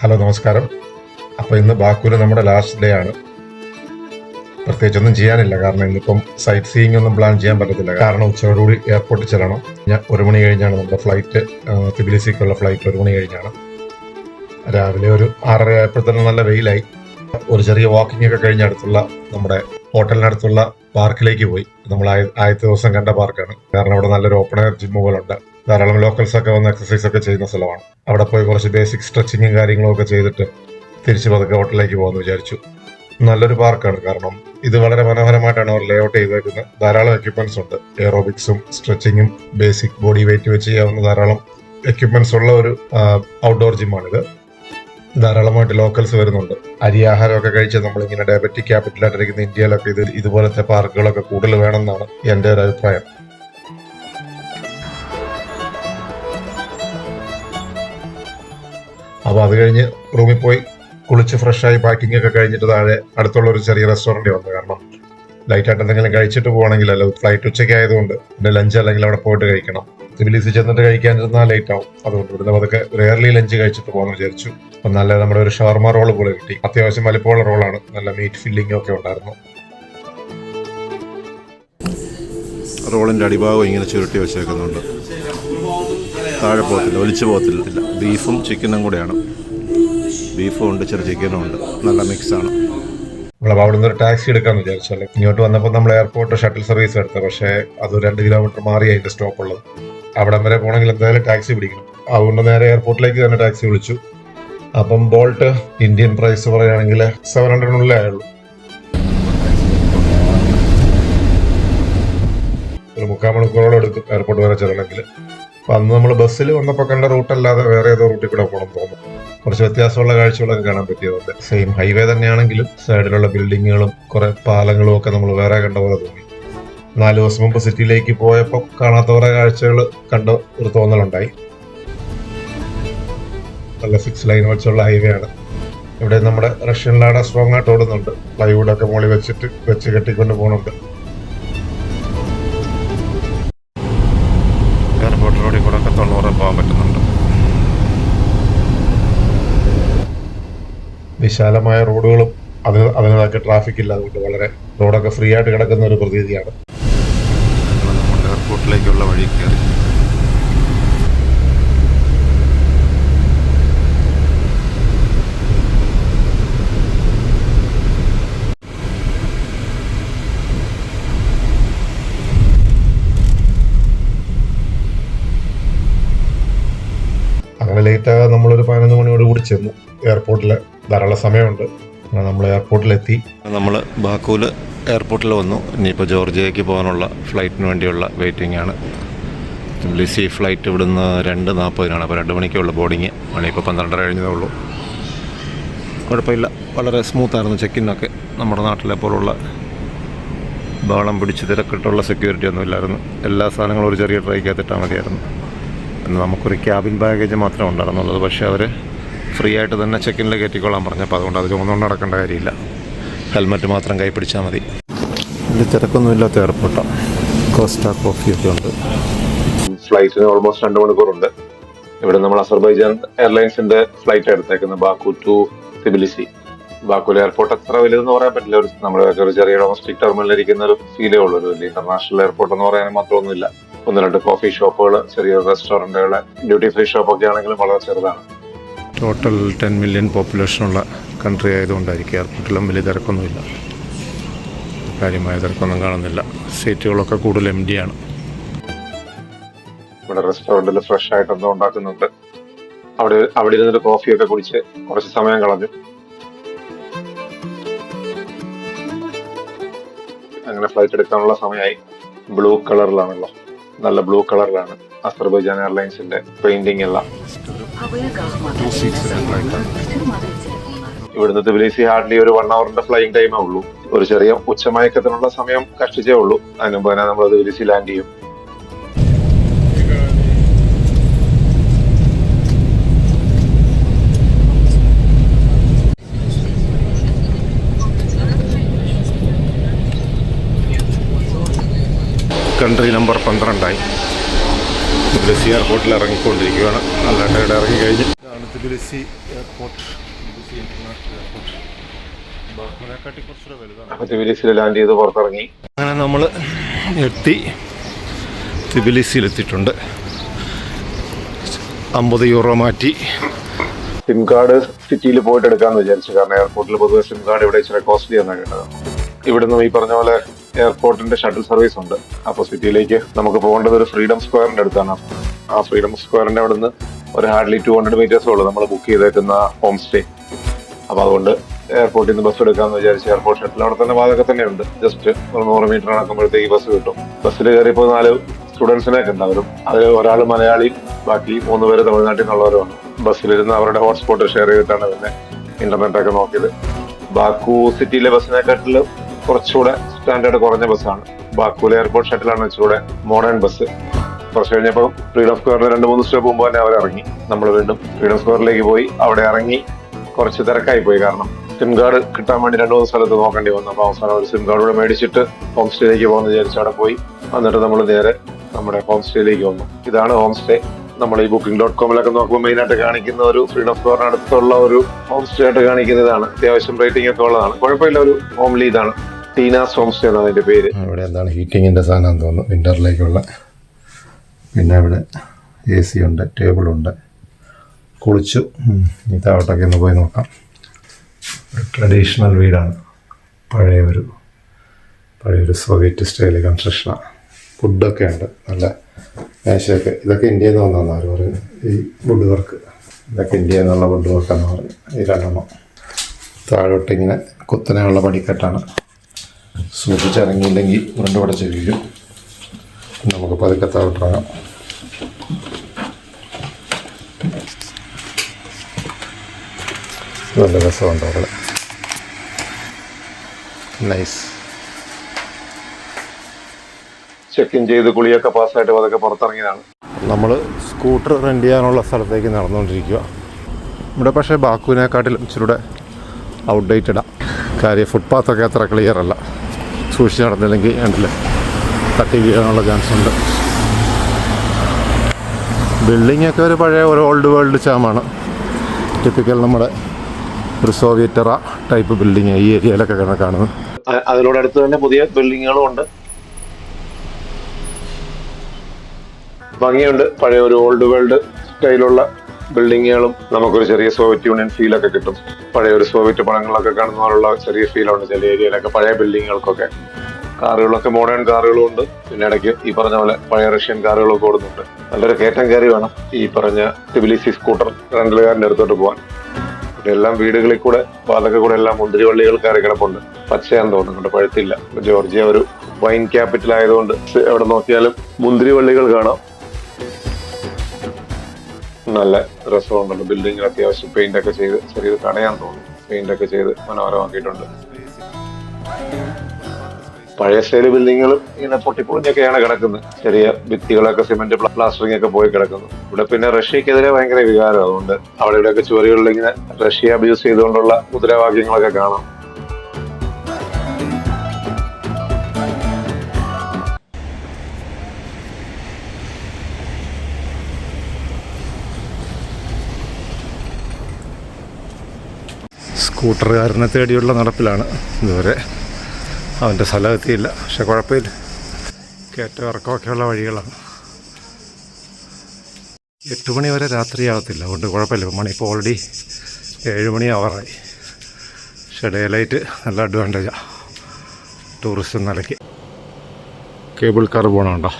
Hello നമസ്കാരം. അപ്പോൾ ഇന്ന് ബാക്കൂൽ നമ്മുടെ ലാസ്റ്റ് ഡേ ആണ്. പ്രത്യേകിച്ചൊന്നും ചെയ്യാനില്ല. കാരണം ഇന്നിപ്പം സൈറ്റ് സീയിങ് ഒന്നും പ്ലാൻ ചെയ്യാൻ പറ്റത്തില്ല. കാരണം ഉച്ചയോടുകൂടി എയർപോർട്ടിൽ ചെല്ലണം. ഞാൻ ഒരു മണി കഴിഞ്ഞാണ് നമ്മുടെ ഫ്ലൈറ്റ് തിബിലിസിക്കുള്ള ഫ്ലൈറ്റ് ഒരു മണി കഴിഞ്ഞാണ്. രാവിലെ ഒരു ആറര ആയപ്പോഴത്തേനും നല്ല വെയിലായി. ഒരു ചെറിയ വാക്കിംഗ് ഒക്കെ കഴിഞ്ഞ അടുത്തുള്ള നമ്മുടെ ഹോട്ടലിനടുത്തുള്ള പാർക്കിലേക്ക് പോയി. നമ്മൾ ആദ്യത്തെ ദിവസം കണ്ട പാർക്കാണ്. കാരണം അവിടെ നല്ലൊരു ഓപ്പൺ എയർ ജിം പോലുണ്ട്. ധാരാളം ലോക്കൽസ് ഒക്കെ വന്ന് എക്സസൈസ് ഒക്കെ ചെയ്യുന്ന സ്ഥലമാണ്. അവിടെ പോയി കുറച്ച് ബേസിക് സ്ട്രെച്ചിങ്ങും കാര്യങ്ങളും ഒക്കെ ചെയ്തിട്ട് തിരിച്ച് പതുക്കെ ഹോട്ടലിലേക്ക് പോകാമെന്ന് വിചാരിച്ചു. നല്ലൊരു പാർക്കാണ്. കാരണം ഇത് വളരെ മനോഹരമായിട്ടാണ് അവർ ലേഔട്ട് ചെയ്തേക്കുന്നത്. ധാരാളം എക്യുപ്മെന്റ്സ് ഉണ്ട്. എയറോബിക്സും സ്ട്രെച്ചിങ്ങും ബേസിക് ബോഡി വെയിറ്റ് വെച്ച് ചെയ്യാവുന്ന ധാരാളം എക്യുപ്മെന്റ്സ് ഉള്ള ഒരു ഔട്ട്ഡോർ ജിമ്മാണിത് ധാരാളമായിട്ട് ലോക്കൽസ് വരുന്നുണ്ട്. അരി ആഹാരമൊക്കെ കഴിച്ച് നമ്മളിങ്ങനെ ഡയബറ്റിക് ക്യാപിറ്റലായിട്ടിരിക്കുന്ന ഇന്ത്യയിലൊക്കെ ഇത് ഇതുപോലത്തെ പാർക്കുകളൊക്കെ കൂടുതൽ വേണമെന്നാണ് എന്റെ ഒരു അഭിപ്രായം. അപ്പോൾ അത് കഴിഞ്ഞ് റൂമിൽ പോയി കുളിച്ച് ഫ്രഷായി പാക്കിംഗ് ഒക്കെ കഴിഞ്ഞിട്ട് താഴെ അടുത്തുള്ള ഒരു ചെറിയ റെസ്റ്റോറന്റ് വന്നു. കാരണം ലൈറ്റായിട്ട് എന്തെങ്കിലും കഴിച്ചിട്ട് പോകണമെങ്കിലല്ലോ ഫ്ലൈറ്റ് ഉച്ചയ്ക്ക് ആയതുകൊണ്ട് പിന്നെ ലഞ്ച് അല്ലെങ്കിൽ അവിടെ പോയിട്ട് കഴിക്കണം. സിവിലിസിൽ ചെന്നിട്ട് കഴിക്കാനിരുന്നാൽ ലേറ്റ് ആവും. അതുകൊണ്ട് ഇവിടുന്ന് അതൊക്കെ റെയർലി ലഞ്ച് കഴിച്ചിട്ട് പോകാമെന്ന് വിചാരിച്ചു. അപ്പം നല്ല നമ്മുടെ ഒരു ഷവർമ റോൾ പോലെ കിട്ടി. അത്യാവശ്യം വലിപ്പമുള്ള റോളാണ് നല്ല മീറ്റ് ഫില്ലിംഗ് ഒക്കെ ഉണ്ടായിരുന്നു. റോളിന്റെ അടിഭാഗം ഇങ്ങനെ ചുരുട്ടി വെച്ചേക്കുന്നുണ്ട്. താഴെ പോകത്തില്ല ഒലിച്ചു പോകത്തില്ല. ബീഫും ചിക്കനും കൂടെയാണ്. ബീഫും ഉണ്ട് ചെറു ചിക്കനും ഉണ്ട്. നല്ല മിക്സാണ് നമ്മൾ നിന്ന് ഒരു ടാക്സി എടുക്കാമെന്ന് വിചാരിച്ചല്ലേ ഇങ്ങോട്ട് വന്നപ്പോൾ നമ്മൾ എയർപോർട്ട് ഷട്ടിൽ സർവീസ് എടുത്തത് പക്ഷേ അത് രണ്ട് കിലോമീറ്റർ മാറി അതിന്റെ സ്റ്റോപ്പ് ഉള്ളത്. അവിടം വരെ പോകണമെങ്കിൽ എന്തായാലും ടാക്സി പിടിക്കണം. അതുകൊണ്ട് നേരെ എയർപോർട്ടിലേക്ക് തന്നെ ടാക്സി വിളിച്ചു. അപ്പം ബോൾട്ട് ഇന്ത്യൻ പ്രൈസ് പറയുകയാണെങ്കിൽ സെവൻ ഹൺഡ്രഡിനുള്ളിൽ ആയുള്ളൂ. ഒരു മുക്കാൽ മണിക്കൂറോളം എടുക്കും എയർപോർട്ട് വരെ ചെല്ലണമെങ്കിൽ. അപ്പൊ അന്ന് നമ്മൾ ബസ്സിൽ വന്നപ്പോൾ കണ്ട റൂട്ടല്ലാതെ വേറെ ഏതോ റൂട്ടിൽ കൂടെ പോകണം തോന്നുന്നു. കുറച്ച് വ്യത്യാസമുള്ള കാഴ്ചകളൊക്കെ കാണാൻ പറ്റിയതുണ്ട് സെയിം ഹൈവേ തന്നെയാണെങ്കിലും സൈഡിലുള്ള ബിൽഡിങ്ങുകളും കുറെ പാലങ്ങളും ഒക്കെ നമ്മൾ വേറെ കണ്ട പോലെ തോന്നി. നാല് ദിവസം മുമ്പ് സിറ്റിയിലേക്ക് പോയപ്പോൾ കാണാത്ത കുറേ കാഴ്ചകൾ കണ്ട ഒരു തോന്നലുണ്ടായി. നല്ല സിക്സ് ലൈൻ വെച്ചുള്ള ഹൈവേ ആണ്. ഇവിടെ നമ്മുടെ റഷ്യൻ ലാഡ സ്ട്രോങ് ആയിട്ട് ഓടുന്നുണ്ട്. പ്ലൈവുഡ് ഒക്കെ മുകളിൽ വെച്ചിട്ട് വെച്ച് കെട്ടിക്കൊണ്ട് പോകുന്നുണ്ട് എയർപോർട്ട് റോഡിൽ കൂടെ ഒക്കെ തൊണ്ണൂറ് പോകാൻ പറ്റുന്നുണ്ട്. വിശാലമായ റോഡുകളും അതിന് അതിനകത്ത് ട്രാഫിക് ഇല്ല അതുകൊണ്ട് വളരെ റോഡൊക്കെ ഫ്രീ ആയിട്ട് കിടക്കുന്ന ഒരു പ്രതീതിയാണ്. എയർപോർട്ടിലേക്കുള്ള വഴി കയറി അങ്ങനെ ലേറ്റ് ആകാതെ നമ്മളൊരു പതിനൊന്ന് മണിയോട് കൂടി ചെന്നു. എയർപോർട്ടിൽ ധാരാളം സമയമുണ്ട്. നമ്മൾ എയർപോർട്ടിലെത്തി നമ്മൾ ബാക്കൂൽ എയർപോർട്ടിൽ വന്നു. ഇനിയിപ്പോൾ ജോർജിയയ്ക്ക് പോകാനുള്ള ഫ്ലൈറ്റിന് വേണ്ടിയുള്ള വെയിറ്റിംഗ് ആണ്. ലിസി ഫ്ലൈറ്റ് ഇവിടുന്ന് രണ്ട് നാൽപ്പതിനാണ് അപ്പോൾ രണ്ട് മണിക്കുള്ള ബോർഡിങ് മണിയിപ്പോൾ പന്ത്രണ്ടര കഴിഞ്ഞതേ ഉള്ളൂ കുഴപ്പമില്ല. വളരെ സ്മൂത്തായിരുന്നു ചെക്കിനൊക്കെ നമ്മുടെ നാട്ടിലെ പോലുള്ള ബഹളം പിടിച്ച് തിരക്കിട്ടുള്ള സെക്യൂരിറ്റി ഒന്നും ഇല്ലായിരുന്നു എല്ലാ സാധനങ്ങളും ഒരു ചെറിയ ട്രൈക്കകത്തിട്ടാൽ മതിയായിരുന്നു. നമുക്കൊരു ക്യാബിൻ ബാഗേജ് മാത്രമേ ഉണ്ടായിരുന്നുള്ളത് പക്ഷേ അവർ ഫ്രീ ആയിട്ട് തന്നെ ചെക്കിനിൽ കയറ്റിക്കൊള്ളാൻ പറഞ്ഞപ്പോൾ അതുകൊണ്ട് അത് ചുമന്നുകൊണ്ട് നടക്കേണ്ട കാര്യമില്ല. ഹെൽമെറ്റ് മാത്രം കൈ പിടിച്ചാൽ മതി. ഇത് തിരക്കൊന്നുമില്ലാത്ത എയർപോർട്ടാണ് കോസ്റ്റ കോഫിയൊക്കെ ഉണ്ട്. ഫ്ലൈറ്റിന് ഓൾമോസ്റ്റ് രണ്ട് മണിക്കൂറുണ്ട്. ഇവിടെ നമ്മൾ അസർബൈജാൻ എയർലൈൻസിന്റെ ഫ്ലൈറ്റ് എടുത്തേക്കുന്നത് ബാക്കു ടു തിബിലിസി ബാക്കുൽ എയർപോർട്ട് അത്ര വലുതെന്ന് പറയാൻ പറ്റില്ല. ഒരു നമ്മുടെ ഒരു ചെറിയ ഡൊമസ്റ്റിക് ടെർമിനലിൽ ഇരിക്കുന്ന ഒരു ഫീലേ ഉള്ളൂ. ഒരു വലിയ ഇന്റർനാഷണൽ എയർപോർട്ട് എന്ന് പറയാൻ മാത്രമൊന്നുമില്ല. ഒന്ന് രണ്ട് കോഫി ഷോപ്പുകൾ ചെറിയ റെസ്റ്റോറന്റുകൾ ഡ്യൂട്ടി ഫ്രീ ഷോപ്പൊക്കെ ആണെങ്കിലും വളരെ ചെറുതാണ്. ടോട്ടൽ ടെൻ മില്യൺ പോപ്പുലേഷനുള്ള കൺട്രി ആയതുകൊണ്ടായിരിക്കും എയർപോർട്ടിലും വലിയ തിരക്കൊന്നുമില്ല. കാര്യമായ തിരക്കൊന്നും കാണുന്നില്ല. സീറ്റുകളൊക്കെ കൂടുതൽ എം ഡി ആണ്. ഇവിടെ റെസ്റ്റോറന്റിൽ ഫ്രഷ് ആയിട്ട് എന്തോ ഉണ്ടാക്കുന്നുണ്ട്. അവിടെ അവിടെ ഇരുന്നൊരു കോഫിയൊക്കെ കുടിച്ച് കുറച്ച് സമയം കളഞ്ഞു. അങ്ങനെ ഫ്ലൈറ്റ് എടുക്കാനുള്ള സമയമായി. ബ്ലൂ കളറിലാണല്ലോ നല്ല ബ്ലൂ കളറിലാണ് അസർബൈജാൻ എയർലൈൻസിന്റെ പെയിന്റിംഗ് എല്ലാം. ഇവിടുന്ന് തിബിലിസി ഹാർഡ്ലി ഒരു വൺ അവറിന്റെ ഫ്ലൈയിങ് ടൈമേ ഉള്ളൂ. ഒരു ചെറിയ ഉച്ചമയക്കത്തിനുള്ള സമയം കഷ്ടിച്ചേ ഉള്ളൂ. അതിനുമ്പോ തന്നെ നമ്മൾ തിബിലിസി ലാൻഡ് ചെയ്യും. കൺട്രി നമ്പർ പന്ത്രണ്ടായി. തിബിലിസി എയർപോർട്ടിൽ ഇറങ്ങിക്കൊണ്ടിരിക്കുകയാണ്. നല്ല ടൈഡ് ഇറങ്ങി കഴിഞ്ഞ്. ഇതാണ് Tbilisi airport. Tbilisi international airport. ബാക്കുവിനെക്കാട്ടി കുറച്ചുകൂടെ വലുതാണ്. തിബിലിസിൽ ലാൻഡ് ചെയ്ത് പുറത്തിറങ്ങി. അങ്ങനെ നമ്മൾ എത്തി. തിബിലിസിയിലെത്തിയിട്ടുണ്ട് അമ്പത് യൂറോ മാറ്റി. സിം കാർഡ് സിറ്റിയിൽ പോയിട്ട് എടുക്കാന്ന് വിചാരിച്ചു. കാരണം എയർപോർട്ടിൽ പൊതുവെ സിം കാർഡ് ഇവിടെ ഇച്ചിരി കോസ്റ്റ്ലി എന്നാണ് കേട്ടത്. ഇവിടുന്ന് ഈ പറഞ്ഞ പോലെ എയർപോർട്ടിന്റെ ഷട്ടിൽ സർവീസ് ഉണ്ട്. അപ്പൊ സിറ്റിയിലേക്ക് നമുക്ക് പോകേണ്ടത് ഒരു ഫ്രീഡം സ്ക്വയറിന്റെ അടുത്താണ്. ആ ഫ്രീഡം സ്ക്വയറിന്റെ അവിടുന്ന് ഒരു ഹാർഡ്ലി ടു ഹൺഡ്രഡ് മീറ്റേഴ്സേ ഉള്ളൂ. നമ്മൾ ബുക്ക് ചെയ്തേക്കുന്ന ഹോം സ്റ്റേ അപ്പൊ അതുകൊണ്ട് എയർപോർട്ടിൽ നിന്ന് ബസ് എടുക്കാന്ന് വിചാരിച്ച് എയർപോർട്ട് ഷട്ടിൽ അവിടെ തന്നെ വാതൊക്കെ തന്നെ ഉണ്ട്. ജസ്റ്റ് ഒരു നൂറ് മീറ്റർ നടക്കുമ്പോഴത്തേക്ക് ബസ് കിട്ടും. ബസ്സിൽ കയറിയപ്പോൾ നാല് സ്റ്റുഡൻസിനെ ഉണ്ടാവരും അതിൽ ഒരാൾ മലയാളി ബാക്കി മൂന്ന് പേര് തമിഴ്നാട്ടിൽ നിന്നുള്ളവരുമാണ്. ബസ്സിലിരുന്ന് അവരുടെ ഹോട്ട്സ്പോട്ട് ഷെയർ ചെയ്തിട്ടാണ് പിന്നെ ഇന്റർനെറ്റ് ഒക്കെ നോക്കിയത്. ബാക്കു സിറ്റിയിലെ ബസ്സിനെക്കാട്ടിൽ കുറച്ചുകൂടെ സ്റ്റാൻഡേർഡ് കുറഞ്ഞ ബസ്സാണ്. ബാക്കൂല എയർപോർട്ട് ഷട്ടിലാണ് വെച്ചുകൂടെ മോഡേൺ ബസ് കുറച്ച് കഴിഞ്ഞപ്പോൾ ഫ്രീഡം സ്ക്വയറിൽ രണ്ട് മൂന്ന് സ്റ്റെപ്പ് മുമ്പ് തന്നെ അവർ ഇറങ്ങി. നമ്മൾ വീണ്ടും ഫ്രീഡം സ്ക്വയറിലേക്ക് പോയി. അവിടെ ഇറങ്ങി കുറച്ച് തിരക്കായി പോയി. കാരണം സിം കാർഡ് കിട്ടാൻ വേണ്ടി രണ്ട് മൂന്ന് സ്ഥലത്ത് നോക്കേണ്ടി വന്നു. അപ്പോൾ അവസാനം ഒരു സിം കാർഡ് കൂടെ മേടിച്ചിട്ട് ഹോം സ്റ്റേയിലേക്ക് പോകുന്ന വിചാരിച്ച് അവിടെ പോയി. എന്നിട്ട് നമ്മൾ നേരെ നമ്മുടെ ഹോം സ്റ്റേയിലേക്ക് വന്നു. ഇതാണ് ഹോം സ്റ്റേ നമ്മൾ ഈ ബുക്കിംഗ് ഡോട്ട് കോമിലൊക്കെ നോക്കുമ്പോൾ മെയിൻ ആയിട്ട് കാണിക്കുന്ന ഒരു ഫ്രീഡം സ്ക്വയറിന് അടുത്തുള്ള ഒരു ഹോം സ്റ്റേ ആയിട്ട് കാണിക്കുന്നതാണ്. അത്യാവശ്യം റേറ്റിംഗ് ഒക്കെ ഉള്ളതാണ്. കുഴപ്പമില്ല ഒരു ഹോംലി ഇതാണ്. സ്റ്റേ എന്നാണ് അതിന്റെ പേര്. ഇവിടെ എന്താണ് ഹീറ്റിങ്ങിന്റെ സാധനം തോന്നുന്നു. വിന്ററിലേക്കുള്ള പിന്നെ ഇവിടെ എ സി ഉണ്ട് ടേബിളുണ്ട് കുളിച്ചു. ഈ താവട്ടൊക്കെ ഒന്ന് പോയി നോക്കാം. ഒരു ട്രഡീഷണൽ വീടാണ്. പഴയ ഒരു പഴയൊരു സോവിയറ്റ് സ്റ്റൈൽ കൺസ്ട്രക്ഷനാണ് ഫുഡൊക്കെ ഉണ്ട് നല്ല മേശയൊക്കെ. ഇതൊക്കെ ഇന്ത്യയിൽ നിന്ന് വന്നതാണ് അവർ ഈ വുഡ് വർക്ക് ഇതൊക്കെ ഇന്ത്യയിൽ നിന്നുള്ള വുഡ് വർക്കാന്ന് പറഞ്ഞു ഈ രണ്ടെണ്ണം. താഴോട്ടിങ്ങനെ കുത്തനെയുള്ള പടിക്കെട്ടാണ്. സൂക്ഷിച്ചിറങ്ങിയില്ലെങ്കിൽ ഉരുണ്ട് പടച്ച് വീഴും നമുക്ക് പതുക്കെ താഴോട്ടിറങ്ങാം നല്ല രസമുണ്ട് അവിടെ. നൈസ് ചെക്ക് ഇൻ ചെയ്ത് കുളിയൊക്കെ പാസ്സായിട്ട് അതൊക്കെ പുറത്തിറങ്ങിയതാണ്. നമ്മൾ സ്കൂട്ടർ റെന്റ് ചെയ്യാനുള്ള സ്ഥലത്തേക്ക് നടന്നുകൊണ്ടിരിക്കുക ഇവിടെ പക്ഷേ ബാക്കുവിനെക്കാട്ടിലും ഇച്ചിരൂടെ ഔട്ട്ഡേറ്റഡാണ് കാര്യം ഫുട്പാത്തൊക്കെ അത്ര ക്ലിയർ അല്ല. സൂക്ഷിച്ച് നടന്നില്ലെങ്കിൽ കണ്ടില്ല തട്ടി വീഴാനുള്ള ചാൻസ് ഉണ്ട്. ബിൽഡിംഗ് ഒക്കെ ഒരു പഴയ ഒരു ഓൾഡ് വേൾഡ് ചാമാണ് ടിപ്പിക്കൽ നമ്മുടെ ഒരു സോവിയറ്ററ ടൈപ്പ് ബിൽഡിങ് ഈ ഏരിയയിലൊക്കെ കാണുന്നത് അതിനോടടുത്ത് തന്നെ പുതിയ ബിൽഡിങ്ങുകളും ഉണ്ട്. ഭംഗിയുണ്ട്. പഴയ ഒരു ഓൾഡ് വേൾഡ് സ്റ്റൈലുള്ള ബിൽഡിങ്ങുകളും നമുക്കൊരു ചെറിയ സോവിയറ്റ് യൂണിയൻ ഫീലൊക്കെ കിട്ടും. പഴയ ഒരു സോവിയറ്റ് പണങ്ങളൊക്കെ കാണുന്ന പോലുള്ള ചെറിയ ഫീലുണ്ട് ചില ഏരിയയിലൊക്കെ പഴയ ബിൽഡിങ്ങുകൾക്കൊക്കെ കാറുകളൊക്കെ മോഡേൺ കാറുകളും ഉണ്ട്. പിന്നെ ഇടയ്ക്ക് ഈ പറഞ്ഞ പോലെ പഴയ റഷ്യൻ കാറുകളൊക്കെ ഓടുന്നുണ്ട്. നല്ലൊരു കയറ്റം കയറി വേണം ഈ പറഞ്ഞ ടിബിലിസി സ്കൂട്ടർ റെന്റലുകാരന്റെ അടുത്തോട്ട് പോകാൻ. എല്ലാം വീടുകളിൽ കൂടെ വാതൊക്കെ കൂടെ എല്ലാം മുന്തിരിവള്ളികൾ കയറി കിടപ്പുണ്ട്. പച്ചയാന്ന് തോന്നുന്നുണ്ട് പഴുത്തില്ല. ജോർജിയ ഒരു വൈൻ ക്യാപിറ്റൽ ആയതുകൊണ്ട് എവിടെ നോക്കിയാലും മുന്തിരിവള്ളികൾ കാണാം. നല്ല രസമുണ്ടല്ലോ ബിൽഡിംഗ് അത്യാവശ്യം പെയിന്റ് ഒക്കെ ചെയ്ത് ചെറിയത് തടയാൻ തോന്നുന്നു. പെയിന്റ് ഒക്കെ ചെയ്ത് മനോഹരമാക്കിയിട്ടുണ്ട് പഴയ സ്റ്റൈൽ ബിൽഡിങ്ങുകളും ഇങ്ങനെ പൊട്ടിപ്പൊളിഞ്ഞൊക്കെയാണ് കിടക്കുന്നത്. ചെറിയ ഭിത്തികളൊക്കെ സിമെന്റ് പ്ലാസ്റ്ററിംഗ് ഒക്കെ പോയി കിടക്കുന്നു. ഇവിടെ പിന്നെ റഷ്യക്കെതിരെ ഭയങ്കര വികാരം. അതുകൊണ്ട് അവിടെ ഇവിടെയൊക്കെ ചുവരുകളിൽ ഇങ്ങനെ റഷ്യ അബ്യൂസ് ചെയ്തുകൊണ്ടുള്ള മുദ്രാവാക്യങ്ങളൊക്കെ കാണാം. സ്കൂട്ടറുകാരനെ തേടിയുള്ള നടപ്പിലാണ് ഇതുവരെ. അവന്റെ സ്ഥലം എത്തിയില്ല. പക്ഷെ കുഴപ്പമില്ല. കയറ്റം ഇറക്കമൊക്കെയുള്ള വഴികളാണ്. എട്ട് മണി വരെ രാത്രിയാകത്തില്ല അതുകൊണ്ട് കുഴപ്പമില്ല. മണി ഇപ്പോൾ ഓൾറെഡി ഏഴ് മണി അവറായി പക്ഷേ ഡേ ലൈറ്റ് നല്ല അഡ്വാന്റേജാണ് ടൂറിസ്റ്റ് നിലയ്ക്ക്. കേബിൾ കാർ പോകണമുണ്ടോ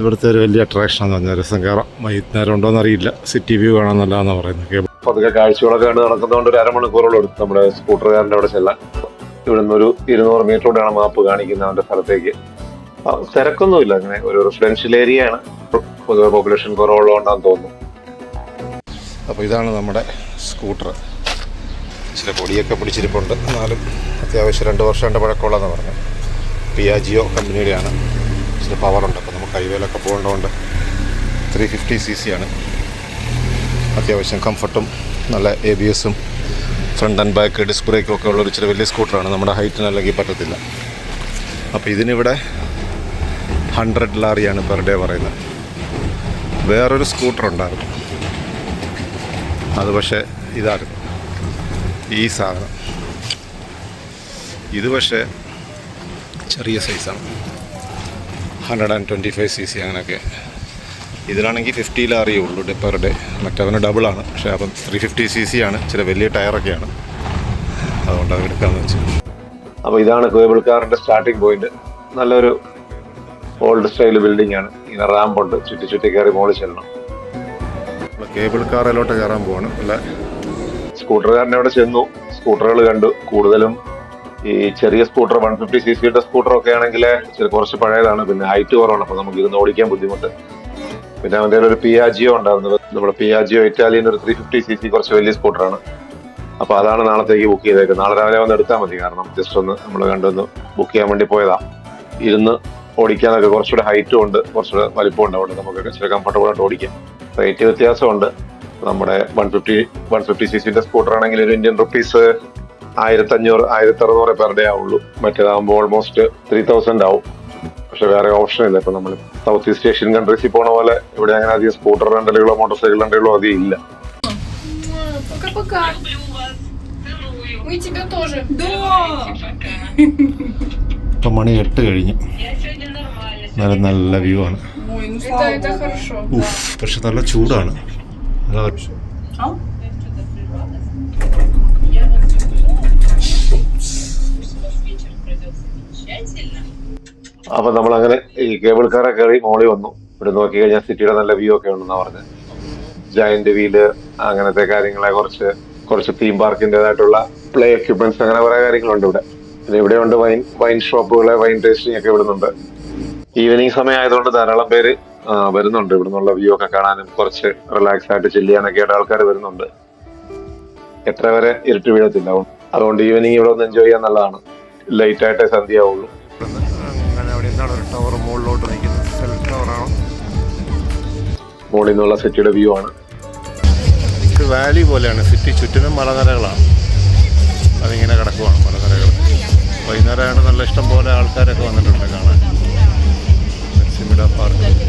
ഇവിടുത്തെ ഒരു വലിയ അട്രാക്ഷനാണെന്ന് പറഞ്ഞാൽ രസം കയറാം വൈകുന്നേരം ഉണ്ടോയെന്നറിയില്ല സിറ്റി വ്യൂ കാണാമെന്നല്ലാന്ന് പറയുന്നത്. കേബിൾ പതുക്കെ കാഴ്ചകളൊക്കെ കണ്ട് നടക്കുന്നതുകൊണ്ട് ഒരു അരമണിക്കൂറോളം എടുത്തു നമ്മുടെ സ്കൂട്ടറുകാരന്റെ അവിടെ ചെല്ലാൻ ഇവിടുന്ന് ഒരു ഇരുന്നൂറ് മീറ്ററോടെയാണ് മാപ്പ് കാണിക്കുന്നത് അവന്റെ സ്ഥലത്തേക്ക്. തിരക്കൊന്നുമില്ല അങ്ങനെ ഒരു റെസിഡൻഷ്യൽ ഏരിയ ആണ്. പൊതുവെ പോപ്പുലേഷൻ കുറവുള്ളതുകൊണ്ടാന്ന് തോന്നുന്നു. അപ്പോൾ ഇതാണ് നമ്മുടെ സ്കൂട്ടർ. ചില പൊടിയൊക്കെ പിടിച്ചിരിപ്പുണ്ട്. എന്നാലും അത്യാവശ്യം രണ്ട് വർഷം രണ്ട് പഴക്കമുള്ളതെന്ന് പറഞ്ഞു. പിയാജിയോ കമ്പനിയുടെയാണ് ഇച്ചിരി പവറുണ്ട് അപ്പോൾ നമുക്ക് ഹൈവേയിലൊക്കെ പോകേണ്ടതുകൊണ്ട് ത്രീ ഫിഫ്റ്റി സി സി ആണ്. അത്യാവശ്യം കംഫർട്ടും നല്ല എ ബി എസും ഫ്രണ്ട് ആൻഡ് ബാക്ക് ഡിസ്ക് ബ്രേക്കും ഒക്കെ ഉള്ള ഒരു ഇച്ചിരി വലിയ സ്കൂട്ടറാണ് നമ്മുടെ ഹൈറ്റിന് അല്ലെങ്കിൽ പറ്റത്തില്ല. അപ്പോൾ ഇതിനിവിടെ ഹൺഡ്രഡ് ലാറിയാണ് പെർ ഡേ പറയുന്നത്. വേറൊരു സ്കൂട്ടർ ഉണ്ടായിരുന്നു. അത് പക്ഷേ ഇതായിരുന്നു. ഈ സാധനം. ഇത് പക്ഷേ ചെറിയ സൈസാണ് hundred and twenty five C C അങ്ങനെയൊക്കെ ഇതിലാണെങ്കിൽ ഫിഫ്റ്റി ലാറിയേ ഉള്ളൂ. പെർ ഡേ മറ്റവന് ഡബിളാണ് പക്ഷേ അപ്പം ത്രീ ഫിഫ്റ്റി സി സി ആണ്. ചില വലിയ ടയറൊക്കെയാണ് അതുകൊണ്ട് അത് എടുക്കാമെന്ന് വെച്ചു. അപ്പോൾ ഇതാണ് കേബിൾ കാറിന്റെ സ്റ്റാർട്ടിംഗ് പോയിന്റ് നല്ലൊരു ഓൾഡ് സ്റ്റൈൽ ബിൽഡിംഗ് ആണ്. ഇങ്ങനെ റാമ്പ് ഉണ്ട്. ചുറ്റി ചുറ്റി കയറി മുകളിൽ ചെല്ലണം. കേബിൾ കാറിലോട്ട് കയറാൻ പോവാണ്. അല്ല? സ്കൂട്ടറുകാരനെ അവിടെ ചെന്നു. സ്കൂട്ടറുകൾ കണ്ടു. കൂടുതലും ഈ ചെറിയ സ്കൂട്ടർ വൺ ഫിഫ്റ്റി സി സിയുടെ സ്കൂട്ടർ ഒക്കെ ആണെങ്കിൽ കുറച്ച് പഴയതാണ്. പിന്നെ ഹൈറ്റ് കുറവാണ്. അപ്പൊ നമുക്ക് ഇരുന്ന് ഓടിക്കാൻ ബുദ്ധിമുട്ട്. പിന്നെ അവന്റെ ഒരു പിയാജിയോ ഉണ്ടായിരുന്നത്. നമ്മുടെ പിയാജിയോ ഇറ്റാലിയൻ ഒരു ത്രീ ഫിഫ്റ്റി സി സി കുറച്ച് വലിയ സ്കൂട്ടറാണ് അപ്പൊ അതാണ് നാളത്തേക്ക് ബുക്ക് ചെയ്തേക്കുന്നത്. നാളെ രാവിലെ വന്ന് എടുത്താൽ മതി. കാരണം ജസ്റ്റ് ഒന്ന് നമ്മൾ കണ്ടൊന്ന് ബുക്ക് ചെയ്യാൻ വേണ്ടി പോയതാ. ഇരുന്ന് ഓടിക്കാനൊക്കെ കുറച്ചുകൂടെ ഹൈറ്റും ഉണ്ട്. കുറച്ചുകൂടെ വലിപ്പം ഉണ്ട്. അവിടെ നമുക്ക് ഇച്ചിരി കംഫർട്ടബിൾ ആയിട്ട് ഓടിക്കാം. റേറ്റ് വ്യത്യാസമുണ്ട്. നമ്മുടെ one fifty one fifty C സിന്റെ സ്കൂട്ടർ ആണെങ്കിൽ ഒരു ഇന്ത്യൻ റുപ്പീസ് ആയിരത്തി അഞ്ഞൂറ് ആയിരത്തി അറുന്നൂറ് പെർ ഡേ ആവുള്ളൂ. മറ്റേതാകുമ്പോൾ ഓൾമോസ്റ്റ് ത്രീ തൗസൻഡ് ആവും. പക്ഷെ വേറെ ഓപ്ഷൻ ഇല്ല. ഇപ്പൊ നമ്മൾ സൗത്ത് ഈസ്റ്റ് ഏഷ്യൻ കൺട്രീസിൽ പോണ പോലെ ഇവിടെ അങ്ങനെ അധികം സ്കൂട്ടർ റെന്റലുകളോ മോട്ടോർ സൈക്കിൾ റെന്റലുകളോ അധികം ഇല്ല. ഇപ്പൊ മണി എട്ട് കഴിഞ്ഞു. നല്ല നല്ല വ്യൂ ആണ്. പക്ഷെ നല്ല ചൂടാണ്. അപ്പൊ നമ്മൾ അങ്ങനെ ഈ കേബിൾ കാറെ കയറി മോളി വന്നു. ഇവിടെ നോക്കി കഴിഞ്ഞാൽ സിറ്റിയുടെ നല്ല വ്യൂ ഒക്കെ ഉണ്ടെന്നാ പറഞ്ഞത് ജയന്റ് വീൽ അങ്ങനത്തെ കാര്യങ്ങളെ കുറച്ച് കുറച്ച് തീം പാർക്കിന്റെതായിട്ടുള്ള പ്ലേ എക്യുപ്മെന്റ്സ് അങ്ങനെ കുറെ കാര്യങ്ങളുണ്ട് ഇവിടെ. പിന്നെ ഇവിടെ ഉണ്ട് വൈൻ വൈൻ ഷോപ്പുകളെ വൈൻ ടേസ്റ്റിംഗ് ഒക്കെ ഇവിടുന്നുണ്ട്. ഈവനിങ് സമയം ആയതുകൊണ്ട് ധാരാളം പേര് വരുന്നുണ്ട് വരുന്നുണ്ട്. ഇവിടുന്നുള്ള വ്യൂ ഒക്കെ കാണാനും കുറച്ച് റിലാക്സ് ആയിട്ട് ചില്ല് ചെയ്യാനൊക്കെ ആയിട്ട് ആൾക്കാർ വരുന്നുണ്ട്. എത്ര വരെ ഇരുട്ട് വീഴത്തില്ല. അതുകൊണ്ട് ഈവനിങ് ഇവിടെ ഒന്ന് എൻജോയ് ചെയ്യാൻ നല്ലതാണ്. ലൈറ്റ് ആയിട്ടേ സന്ധ്യ ആവുള്ളൂ മുകളിൽ നിന്നുള്ള സിറ്റിയുടെ വ്യൂ ആണ്. ഇത് വാലി പോലെയാണ്. സിറ്റി ചുറ്റിനും മലനിരകളാണ്. അതിങ്ങനെ കിടക്കുവാണ് മലനിരകൾ. വൈകുന്നേരമാണ് നല്ല ഇഷ്ടം പോലെ ആൾക്കാരൊക്കെ വന്നിട്ടുണ്ട് കാണാൻ. പാർക്ക്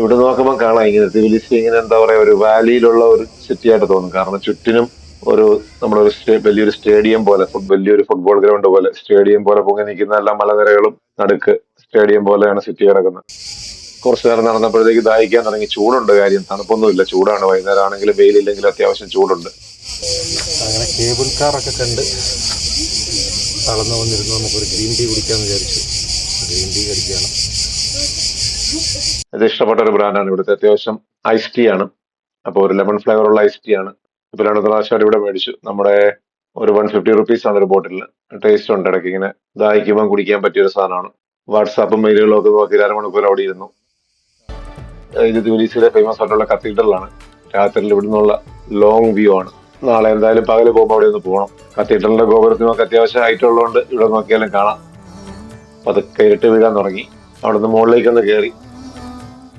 ഇവിടെ നോക്കുമ്പോൾ കാണാം ഇങ്ങനെ തിബിലിസി ഇങ്ങനെ എന്താ പറയാ ഒരു വാലിയിലുള്ള ഒരു സിറ്റിയായിട്ട് തോന്നും. കാരണം ചുറ്റിനും ഒരു നമ്മളൊരു വലിയൊരു സ്റ്റേഡിയം പോലെ വലിയൊരു ഫുട്ബോൾ ഗ്രൗണ്ട് പോലെ സ്റ്റേഡിയം പോലെ പൊങ്ങി നിൽക്കുന്ന എല്ലാ മലനിരകളും നടുക്ക് സ്റ്റേഡിയം പോലെയാണ് സിറ്റി കിടക്കുന്നത്. കുറച്ചു നേരം നടന്നപ്പോഴത്തേക്ക് ദാഹിക്കാൻ തുടങ്ങി. ചൂടുണ്ട് കാര്യം. തണുപ്പൊന്നുമില്ല. ചൂടാണ്. വൈകുന്നേരം ആണെങ്കിലും വെയിലില്ലെങ്കിലും അത്യാവശ്യം ചൂടുണ്ട്. അങ്ങനെ കേബിൾ കാറൊക്കെ കണ്ട് തളർന്നു വന്നിരുന്നു. നമുക്കൊരു ഗ്രീൻ ടീ കുടിക്കാമെന്ന് വിചാരിച്ചു. ഗ്രീൻ ടീ കടിക്കുകയാണ് ഇത് ഇഷ്ടപ്പെട്ട ഒരു ബ്രാൻഡാണ് ഇവിടുത്തെ അത്യാവശ്യം ഐസ് ടീ ആണ്. അപ്പോൾ ഒരു ലെമൺ ഫ്ലേവർ ഉള്ള ഐസ് ടീ ആണ്. ഇപ്പൊ രണ്ട് പ്രാവശ്യം ഇവിടെ മേടിച്ചു. നമ്മുടെ ഒരു വൺ ഫിഫ്റ്റി റുപ്പീസ് ആണ് ഒരു ബോട്ടിലിന് ടേസ്റ്റ് ഉണ്ട് ഇടയ്ക്ക് ഇങ്ങനെ. ദാഹിക്കുമ്പോൾ കുടിക്കാൻ പറ്റിയ ഒരു സാധനമാണ്. വാട്സാപ്പും മെയിലുകളും ഒക്കെ നോക്കി അരമണിക്കൂർ അവിടെ ഇരുന്നു. ഇത് തുലീസിലെ ഫേമസ് ആയിട്ടുള്ള കത്തീഡ്രലാണ് രാത്രിയിൽ നിന്നുള്ള ലോങ് വ്യൂ ആണ്. നാളെ എന്തായാലും പകൽ പോകുമ്പോൾ അവിടെ ഒന്ന് പോകണം കത്തീഡ്രലിന്റെ ഗോപുരത്തിന് നമുക്ക് അത്യാവശ്യം ഹൈറ്റ് ഉള്ളതുകൊണ്ട് ഇവിടെ നോക്കിയാലും കാണാം. പതുക്കെ ഇരുട്ട് വീഴാൻ തുടങ്ങി. അവിടെ നിന്ന് മുകളിലേക്ക് ഒന്ന് കയറി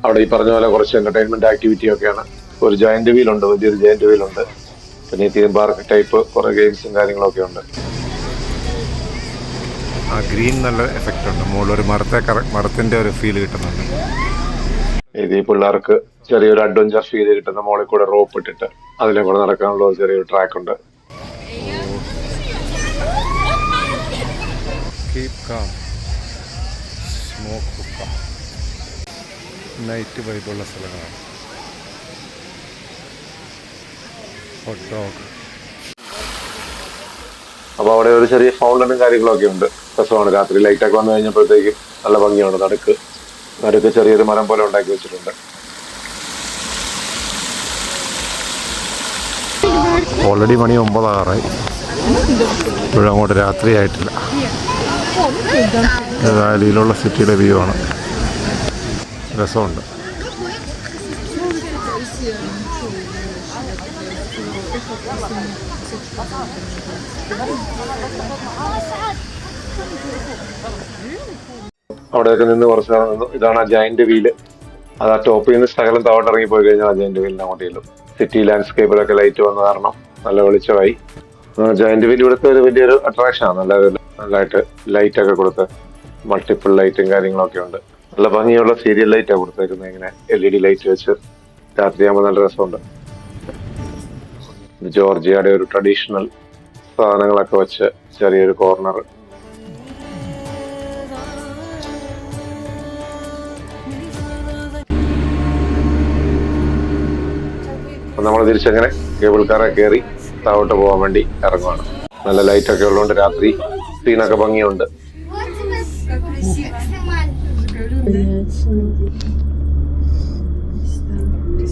അവിടെ ഈ പറഞ്ഞ പോലെ കുറച്ച് എന്റർടൈൻമെന്റ് ആക്ടിവിറ്റി ഒക്കെയാണ്. ഒരു ജോയിന്റ് വീൽ ഉണ്ട് വലിയൊരു ജോയിന്റ് വീൽ ഉണ്ട്. പിന്നെ തീം പാർക്ക് ടൈപ്പ് കുറെ ഗെയിംസും കാര്യങ്ങളൊക്കെ ഉണ്ട്. ആ ഗ്രീൻ നല്ല എഫക്റ്റ് ഉണ്ട്. മുകളിൽ ഒരു മരത്തെ മരത്തിന്റെ ഒരു ഫീൽ കിട്ടുന്നുണ്ട്. ഇത് ഈ പിള്ളേർക്ക് ചെറിയൊരു അഡ്വഞ്ചർ ഫീൽ കിട്ടുന്ന മോളിൽ കൂടെ റോപ്പ് ഇട്ടിട്ട് അതിലെ കൂടെ നടക്കാനുള്ള ചെറിയൊരു ട്രാക്ക് ഉണ്ട്. സ്മോക്ക് നൈറ്റ് വൈബുള്ള സ്ഥലങ്ങളാണ്. ഹോട്ട് ഡോഗ് അപ്പൊ അവിടെ ഒരു ചെറിയ ഫൗണ്ടനും കാര്യങ്ങളൊക്കെ ഉണ്ട്. രസമാണ്. രാത്രി ലൈറ്റ് ഒക്കെ വന്നു കഴിഞ്ഞപ്പോഴത്തേക്കും നല്ല ഭംഗിയാണ്. നടുക്ക് നടുക്ക് ചെറിയൊരു മരം പോലെ ഉണ്ടാക്കി വെച്ചിട്ടുണ്ട്. ഓൾറെഡി മണി ഒമ്പതാറായി ഇപ്പോഴും അങ്ങോട്ട് രാത്രിയായിട്ടില്ല വാലിയിലുള്ള സിറ്റിയുടെ വ്യൂ ആണ്. രസമുണ്ട്. അവിടെയൊക്കെ നിന്ന് കുറച്ച് നിന്നു. ഇതാണ് ആ ജയന്റ് വീൽ അത് ആ ടോപ്പിൽ നിന്ന് സ്ഥലം താവട്ട് ഇറങ്ങി പോയി കഴിഞ്ഞാൽ ആ ജയന്റ് വീലിന് അങ്ങോട്ട് ചെല്ലും സിറ്റി ലാൻഡ്സ്കേപ്പിലൊക്കെ ലൈറ്റ് വന്ന കാരണം നല്ല വെളിച്ചമായി. ജയന്റ് വീൽ ഇവിടുത്തെ ഒരു വലിയൊരു അട്രാക്ഷൻ ആണ്. നല്ല നല്ലതായിട്ട് ലൈറ്റ് ഒക്കെ കൊടുത്ത് മൾട്ടിപ്പിൾ ലൈറ്റും കാര്യങ്ങളൊക്കെ ഉണ്ട്. നല്ല ഭംഗിയുള്ള സീരിയൽ ലൈറ്റാണ് കൊടുത്തേക്കുന്നത് ഇങ്ങനെ എൽ ഇ ഡി ലൈറ്റ് വെച്ച്. രാത്രിയാകുമ്പോൾ നല്ല രസമുണ്ട്. ജോർജിയയുടെ ഒരു ട്രഡീഷണൽ സാധനങ്ങളൊക്കെ വെച്ച് ചെറിയൊരു കോർണർ. നമ്മൾ തിരിച്ചങ്ങനെ കേബിൾ കാറെ കയറി താവോട്ട് പോകാൻ വേണ്ടി ഇറങ്ങുവാണ്. നല്ല ലൈറ്റ് ഒക്കെ ഉള്ളതുകൊണ്ട് രാത്രി സീനൊക്കെ ഭംഗിയുണ്ട്. Как красиво. Снимали.